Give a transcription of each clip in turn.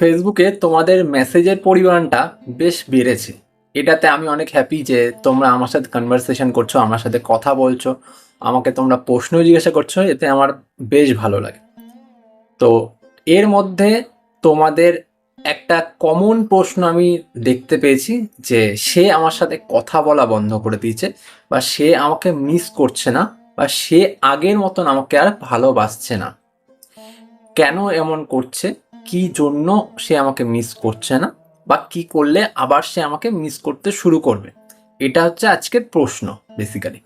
ফেসবুকে তোমাদের মেসেজের পরিমাণটা বেশ বেড়েছে। এটাতে আমি অনেক হ্যাপি যে তোমরা আমার সাথে কনভারসেশন করছ, আমার সাথে কথা বলছো, আমাকে তোমরা প্রশ্ন জিজ্ঞাসা করছ, এতে আমার বেশ ভালো লাগে। তো এর মধ্যে তোমাদের একটা কমন প্রশ্ন আমি দেখতে পেয়েছি যে সে আমার সাথে কথা বলা বন্ধ করে দিয়েছে বা সে আমাকে মিস করছে না বা সে আগের মতন আমাকে আর ভালোবাসছে না। কেন এমন করছে? কি জন্য সে আমাকে মিস করছে না? বা কি করলে আবার সে আমাকে মিস করতে শুরু করবে? এটা হচ্ছে আজকের প্রশ্ন বেসিক্যালি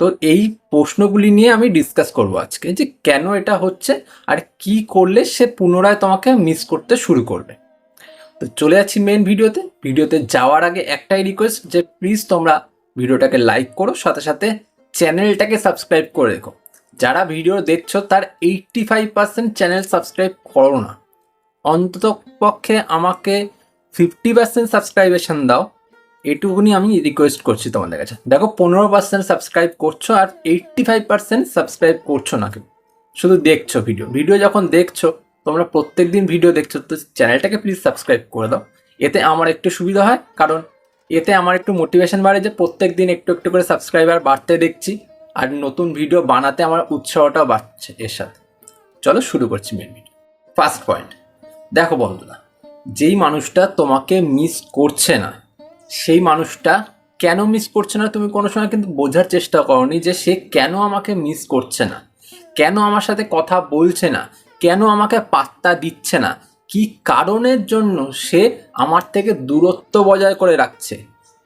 তো এই প্রশ্নগুলি নিয়ে আমি ডিসকাস করব আজকে, যে কেন এটা হচ্ছে আর কি করলে সে পুনরায় তোমাকে মিস করতে শুরু করবে? তো চলে যাচ্ছি মেন ভিডিওতে। ভিডিওতে যাওয়ার আগে একটাই রিকোয়েস্ট যে প্লিজ তোমরা ভিডিওটাকে লাইক করো, সাথে সাথে চ্যানেলটাকে সাবস্ক্রাইব করে রেখো। যারা ভিডিও দেখছ, তার eighty five percent channel subscribe করো না। অন্তত পক্ষে আমাকে ফিফটি পার্সেন্ট সাবস্ক্রাইবেশন দাও। এটুকুনি আমি রিকোয়েস্ট করছি তোমাদের কাছে। দেখো, পনেরো পার্সেন্ট সাবস্ক্রাইব করছ আর এইট্টি ফাইভ পার্সেন্ট সাবস্ক্রাইব করছ না কেউ। শুধু দেখছ ভিডিও ভিডিও যখন দেখছ, তোমরা প্রত্যেক দিন ভিডিও দেখছ, তো চ্যানেলটাকে প্লিজ সাবস্ক্রাইব করে দাও। এতে আমার একটু সুবিধা হয়, কারণ এতে আমার একটু মোটিভেশন বাড়ে যে প্রত্যেক দিন একটু একটু করে সাবস্ক্রাইবার বাড়তে দেখছি, আর নতুন ভিডিও বানাতে আমার উৎসাহটাও বাড়ছে এর সাথে। চলো শুরু করছি মেন ভিডিও ফার্স্ট পয়েন্ট দেখো বন্ধুরা, যেই মানুষটা তোমাকে মিস করছে না, সেই মানুষটা কেন মিস করছে না তুমি কোনো সময় কিন্তু বোঝার চেষ্টা করনি যে সে কেন আমাকে মিস করছে না? কেন আমার সাথে কথা বলছে না? কেন আমাকে পাত্তা দিচ্ছে না? কি কারণের জন্য সে আমার থেকে দূরত্ব বজায় করে রাখছে?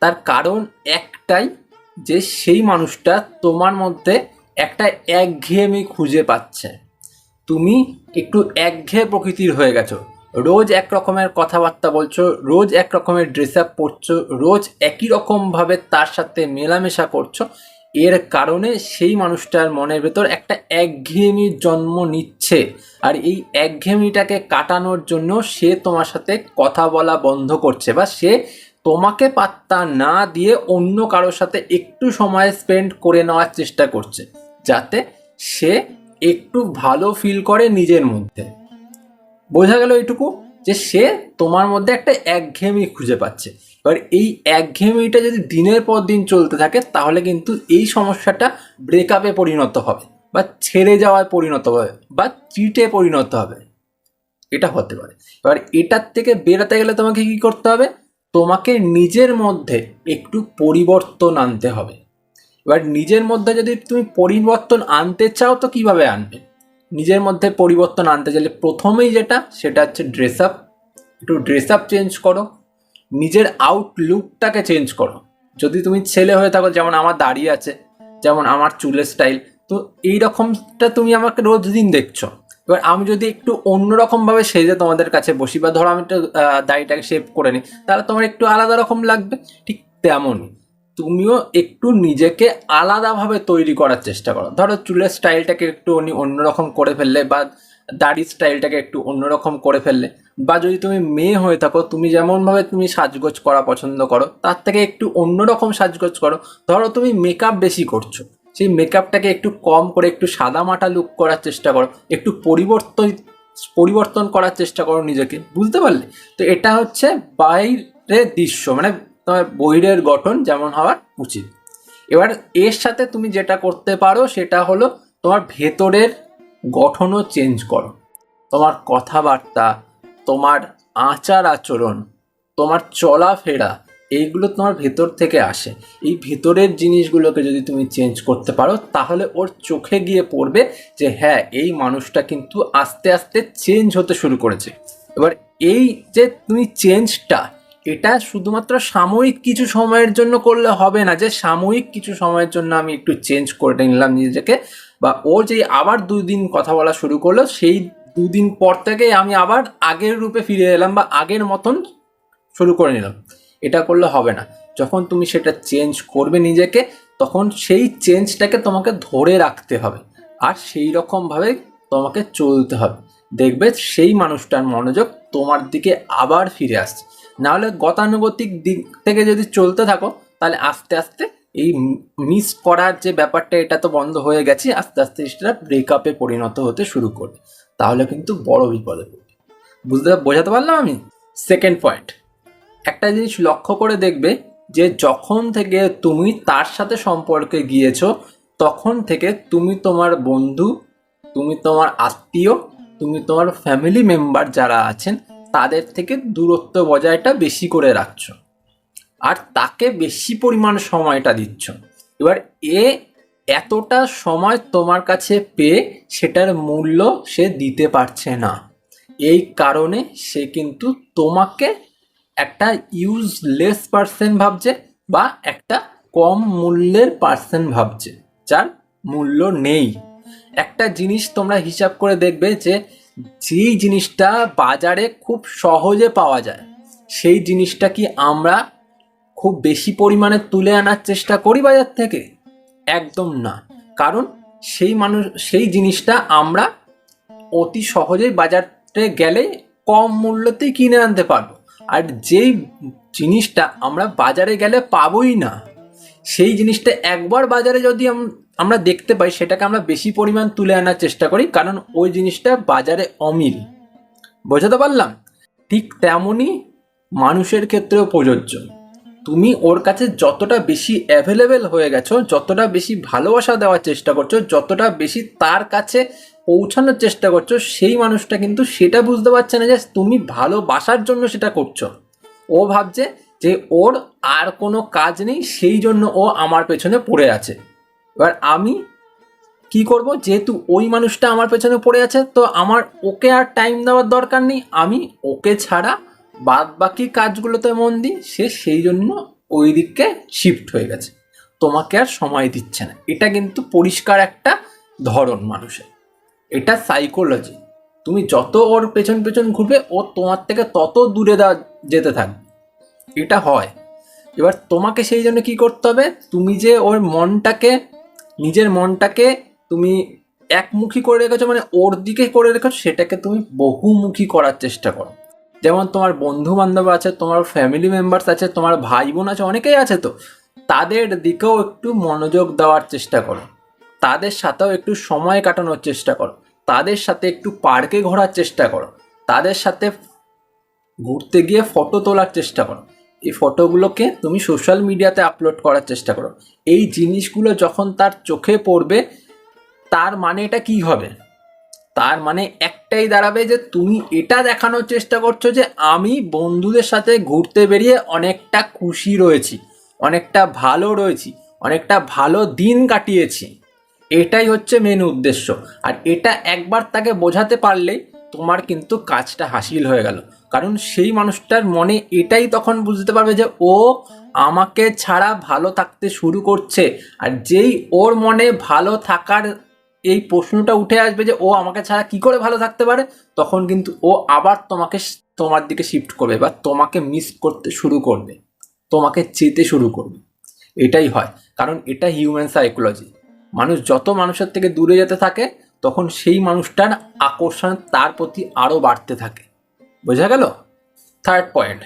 তার কারণ একটাই যে সেই মানুষটা তোমার মধ্যে একটা একঘেয়েমি খুঁজে পাচ্ছে। তুমি একটু একঘেয়ে প্রকৃতির হয়ে গেছো। রোজ এক রকমের কথাবার্তা বলছো, রোজ এক রকমের ড্রেস আপ পরছো, রোজ একই রকমভাবে তার সাথে মেলামেশা করছ, এর কারণে সেই মানুষটার মনের ভেতর একটা একঘেয়েমির জন্ম নিচ্ছে। আর এই একঘেয়েমিটাকে কাটানোর জন্য সে তোমার সাথে কথা বলা বন্ধ করছে বা সে তোমাকে পাত্তা না দিয়ে অন্য কারোর সাথে একটু সময় স্পেন্ড করে নেওয়ার চেষ্টা করছে, যাতে সে একটু ভালো ফিল করে নিজের মধ্যে। বোঝা গেল এইটুকু যে সে তোমার মধ্যে একটা একঘেয়েমি খুঁজে পাচ্ছে। এবার এই একঘেয়েমিটা যদি দিনের পর দিন চলতে থাকে, তাহলে কিন্তু এই সমস্যাটা ব্রেকআপে পরিণত হবে, বা ছেড়ে যাওয়ায় পরিণত হবে, বা চিটে পরিণত হবে। এটা হতে পারে। এবার এটার থেকে বেরোতে গেলে তোমাকে কি করতে হবে? তোমাকে নিজের মধ্যে একটু পরিবর্তন আনতে হবে। এবার নিজের মধ্যে যদি তুমি পরিবর্তন আনতে চাও, তো কীভাবে আনবে? নিজের মধ্যে পরিবর্তন আনতে চাইলে প্রথমেই যেটা, সেটা হচ্ছে ড্রেস আপ একটু ড্রেস আপ চেঞ্জ করো। নিজের আউটলুকটাকে চেঞ্জ করো। যদি তুমি ছেলে হয়ে থাকো, যেমন আমার দাড়ি আছে, যেমন আমার চুলের স্টাইল তো এই রকমটা তুমি আমাকে রোজ দিন দেখছ। এবার আমি যদি একটু অন্যরকমভাবে সেজে তোমাদের কাছে বসি, বা ধরো আমি একটু দাড়িটাকে শেভ করে নিই, তাহলে তোমার একটু আলাদা রকম লাগবে। ঠিক তেমনই। তুমিও একটু নিজেকে আলাদাভাবে তৈরি করার চেষ্টা করো। ধরো চুলের স্টাইলটাকে একটু অন্য- অন্যরকম করে ফেললে বা দাড়ির স্টাইলটাকে একটু অন্যরকম করে ফেললে বা যদি তুমি মেয়ে হয়ে থাকো, তুমি যেমনভাবে তুমি সাজগোজ করা পছন্দ করো, তার থেকে একটু অন্যরকম সাজগোজ করো। ধরো তুমি মেকআপ বেশি করছ, সেই মেকআপটাকে একটু কম করে একটু সাদামাটা লুক করার চেষ্টা করো, একটু পরিবর্তন পরিবর্তন করার চেষ্টা করো নিজেকে, বুঝতে পারলে? তো এটা হচ্ছে বাইরের দৃশ্য মানে তোমার বহিরের গঠন যেমন হওয়ার উচিত। এবার এর সাথে তুমি যেটা করতে পারো সেটা হলো তোমার ভেতরের গঠনও চেঞ্জ করো। তোমার কথাবার্তা, তোমার আচার আচরণ, তোমার চলাফেরা, এইগুলো তোমার ভেতর থেকে আসে। এই ভেতরের জিনিসগুলোকে যদি তুমি চেঞ্জ করতে পারো, তাহলে ওর চোখে গিয়ে পড়বে যে হ্যাঁ এই মানুষটা কিন্তু আস্তে আস্তে চেঞ্জ হতে শুরু করেছে। এবার এই যে তুমি চেঞ্জটা এটা শুধুমাত্র সাময়িক কিছু সময়ের জন্য করলে হবে না যে সাময়িক কিছু সময়ের জন্য আমি একটু চেঞ্জ করে নিলাম নিজেকে বা ও যে আবার দুই দিন কথা বলা শুরু করল, সেই দুদিন পর থেকে আমি আবার আগের রূপে ফিরে এলাম বা আগের মতন শুরু করে নিলাম। এটা করলে হবে না। যখন তুমি সেটা চেঞ্জ করবে নিজেকে, তখন সেই চেঞ্জটাকে তোমাকে ধরে রাখতে হবে আর সেই রকমভাবে তোমাকে চলতে হবে। দেখবে সেই মানুষটার মনোযোগ তোমার দিকে আবার ফিরে আসছে। নাহলে গতানুগতিক দিক থেকে যদি চলতে থাকো, তাহলে আস্তে আস্তে এই মিস করার যে ব্যাপারটা, এটা তো বন্ধ হয়ে গেছে, আস্তে আস্তে সেটা ব্রেকআপে পরিণত হতে শুরু করবে। তাহলে কিন্তু বড় বিপদে পড়বে। বুঝতে বোঝাতে পারলাম আমি? সেকেন্ড পয়েন্ট একটা জিনিস লক্ষ্য করে দেখবে যে যখন থেকে তুমি তার সাথে সম্পর্কে গিয়েছো, তখন থেকে তুমি তোমার বন্ধু, তুমি তোমার আত্মীয়, তুমি তোমার ফ্যামিলি মেম্বার যারা আছেন তাদের থেকে দূরত্ব বজায়টা বেশি করে রাখছো। আর তাকে বেশি পরিমাণ সময়টা দিচ্ছ। এবার এ এতটা সময় তোমার কাছে পেয়ে সেটার মূল্য সে দিতে পারছে না। এই কারণে সে কিন্তু তোমাকে একটা ইউজলেস পার্সন ভাবছে বা একটা কম মূল্যের পার্সন ভাবছে, যার মূল্য নেই। একটা জিনিস তোমরা হিসাব করে দেখবে যে যেই জিনিসটা বাজারে খুব সহজে পাওয়া যায়, সেই জিনিসটা কি আমরা খুব বেশি পরিমাণে তুলে আনার চেষ্টা করি বাজার থেকে? একদম না। কারণ সেই মানুষ, সেই জিনিসটা আমরা অতি সহজেই বাজারে গেলে কম মূল্যতেই কিনে আনতে পারব। আর যেই জিনিসটা আমরা বাজারে গেলে পাবোই না, সেই জিনিসটা একবার বাজারে যদি আমরা দেখতে পাই সেটাকে আমরা বেশি পরিমাণ তুলে আনার চেষ্টা করি, কারণ ওই জিনিসটা বাজারে অমিল। বোঝাতে পারলাম? ঠিক তেমনই মানুষের ক্ষেত্রেও প্রযোজ্য। তুমি ওর কাছে যতটা বেশি অ্যাভেলেবেল হয়ে গেছো, যতটা বেশি ভালোবাসা দেওয়ার চেষ্টা করছ, যতটা বেশি তার কাছে পৌঁছানোর চেষ্টা করছ, সেই মানুষটা কিন্তু সেটা বুঝতে পারছে না যে তুমি ভালোবাসার জন্য সেটা করছ। ও ভাবছে যে ওর আর কোনো কাজ নেই, সেই জন্য ও আমার পেছনে পড়ে আছে। এবার আমি কি করব? যেহেতু ওই মানুষটা আমার পেছনে পড়ে আছে, তো আমার ওকে আর টাইম দেওয়ার দরকার নেই। আমি ওকে ছাড়া বাদ বাকি কাজগুলোতে মন দিই, সে সেই জন্য ওই দিকে শিফট হয়ে গেছে। তোমাকে আর সময় দিচ্ছে না। এটা কিন্তু পরিষ্কার একটা ধরন মানুষের। এটা সাইকোলজি তুমি যত ওর পেছন পেছন ঘুরবে, ও তোমার থেকে তত দূরে দেওয়া যেতে থাকবে। এটা হয়। এবার তোমাকে সেই জন্য কি করতে হবে? তুমি যে ওর মনটাকে নিজের মনটাকে তুমি একমুখী করে রেখেছো মানে ওর দিকে করে রেখেছো, সেটাকে তুমি বহুমুখী করার চেষ্টা করো। যেমন তোমার বন্ধু বান্ধব আছে, তোমার ফ্যামিলি মেম্বার্স আছে, তোমার ভাই বোন আছে, অনেকেই আছে তো, তাদের দিকেও একটু মনোযোগ দেওয়ার চেষ্টা করো। তাদের সাথেও একটু সময় কাটানোর চেষ্টা করো। তাদের সাথে একটু পার্কে ঘোরার চেষ্টা করো। তাদের সাথে ঘুরতে গিয়ে ফটো তোলার চেষ্টা করো। এই ফটোগুলোকে তুমি সোশ্যাল মিডিয়াতে আপলোড করার চেষ্টা করো। এই জিনিসগুলো যখন তার চোখে পড়বে, তার মানে এটা কি হবে? তার মানে একটাই দাঁড়াবে যে তুমি এটা দেখানোর চেষ্টা করছ যে আমি বন্ধুদের সাথে ঘুরতে বেরিয়ে অনেকটা খুশি রয়েছি, অনেকটা ভালো রয়েছি, অনেকটা ভালো দিন কাটিয়েছি। এটাই হচ্ছে মেন উদ্দেশ্য। আর এটা একবার তাকে বোঝাতে পারলেই তোমার কিন্তু কাজটা হাসিল হয়ে গেল। কারণ সেই মানুষটার মনে এটাই তখন বুঝতে পারবে যে ও আমাকে ছাড়া ভালো থাকতে শুরু করছে। আর যেই ওর মনে ভালো থাকার এই প্রশ্নটা উঠে আসবে যে ও আমাকে ছাড়া কি করে ভালো থাকতে পারে, তখন কিন্তু ও আবার তোমাকে তোমার দিকে শিফট করবে বা তোমাকে মিস করতে শুরু করবে, তোমাকে চেতে শুরু করবে। এটাই হয়। কারণ এটা হিউম্যান সাইকোলজি মানুষ যত মানুষের থেকে দূরে যেতে থাকে, তখন সেই মানুষটার আকর্ষণ তার প্রতি আরও বাড়তে থাকে। বোঝা গেল? থার্ড পয়েন্ট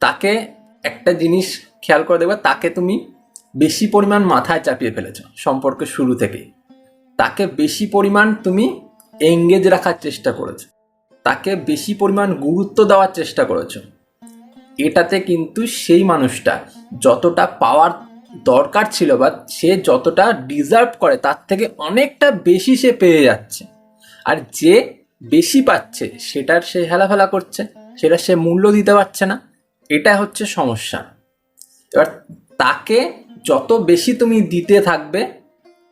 তাকে একটা জিনিস খেয়াল করে দেখবে, তাকে তুমি বেশি পরিমাণ মাথায় চাপিয়ে ফেলেছো সম্পর্কের শুরু থেকেই। তাকে বেশি পরিমাণ তুমি এঙ্গেজ রাখার চেষ্টা করেছ। তাকে বেশি পরিমাণ গুরুত্ব দেওয়ার চেষ্টা করেছ। এটাতে কিন্তু সেই মানুষটা যতটা পাওয়ার দরকার ছিল বা সে যতটা ডিজার্ভ করে, তার থেকে অনেকটা বেশি সে পেয়ে যাচ্ছে। আর যে বেশি পাচ্ছে, সেটার সে হেলাফেলা করছে, সেটা সে মূল্য দিতে পারছে না, এটা হচ্ছে সমস্যা। এবার তাকে যত বেশি তুমি দিতে থাকবে,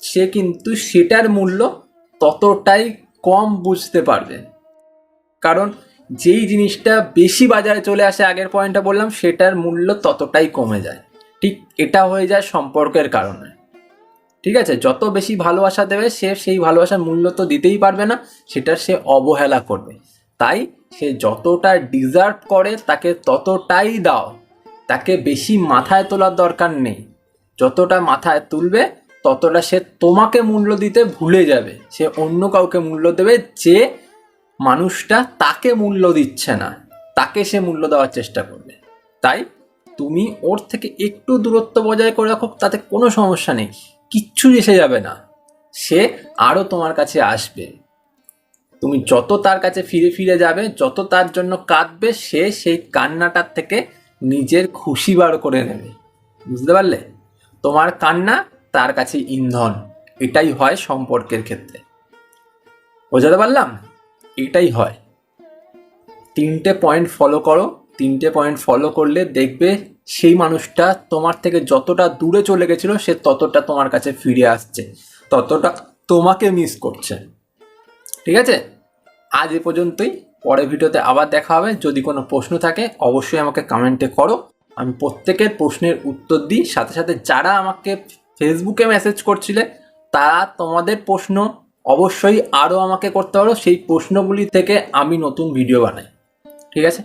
সে কিন্তু সেটার মূল্য ততটাই কম বুঝতে পারবে। কারণ যেই জিনিসটা বেশি বাজারে চলে আসে, আগের পয়েন্টটা বললাম, সেটার মূল্য ততটাই কমে যায়। ঠিক এটা হয়ে যায় সম্পর্কের কারণে। ঠিক আছে? যত বেশি ভালোবাসা দেবে, সে সেই ভালোবাসার মূল্য তো দিতেই পারবে না, সেটা সে অবহেলা করবে। তাই সে যতটা ডিজার্ভ করে, তাকে ততটাই দাও। তাকে বেশি মাথায় তোলার দরকার নেই। যতটা মাথায় তুলবে, ততটা সে তোমাকে মূল্য দিতে ভুলে যাবে। সে অন্য কাউকে মূল্য দেবে যে মানুষটা তাকে মূল্য দিচ্ছে না। তাকে সে মূল্য দেওয়ার চেষ্টা করবে। তাই তুমি ওর থেকে একটু দূরত্ব বজায় করে রাখো, তাতে কোনো সমস্যা নেই। কিচ্ছু এসে যাবে না। সে আরও তোমার কাছে আসবে। তুমি যত তার কাছে ফিরে ফিরে যাবে, যত তার জন্য কাঁদবে, সে সেই কান্নাটার থেকে নিজের খুশি বার করে নেবে। বুঝতে পারলে? তোমার কান্না তার কাছে ইন্ধন। এটাই হয় সম্পর্কের ক্ষেত্রে। বোঝাতে পারলাম? এটাই হয়। তিনটে পয়েন্ট ফলো করো। তিনটে পয়েন্ট ফলো করলে দেখবে সেই মানুষটা তোমার থেকে যতটা দূরে চলে গেছিল, সে ততটা তোমার কাছে ফিরে আসছে, ততটা তোমাকে মিস করছে। ঠিক আছে? আজ এ পর্যন্তই। পরের ভিডিওতে আবার দেখা হবে। যদি কোনো প্রশ্ন থাকে, অবশ্যই আমাকে কমেন্টে করো। আমি প্রত্যেকের প্রশ্নের উত্তর দিই। সাথে সাথে যারা আমাকে ফেসবুকে মেসেজ করছিলে, তারা তোমাদের প্রশ্ন অবশ্যই আরও আমাকে করতে পারো। সেই প্রশ্নগুলি থেকে আমি নতুন ভিডিও বানাই। ঠিক আছে?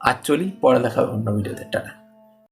আর চলি, পরে দেখা হবে অন্য ভিডিওতে টাটা।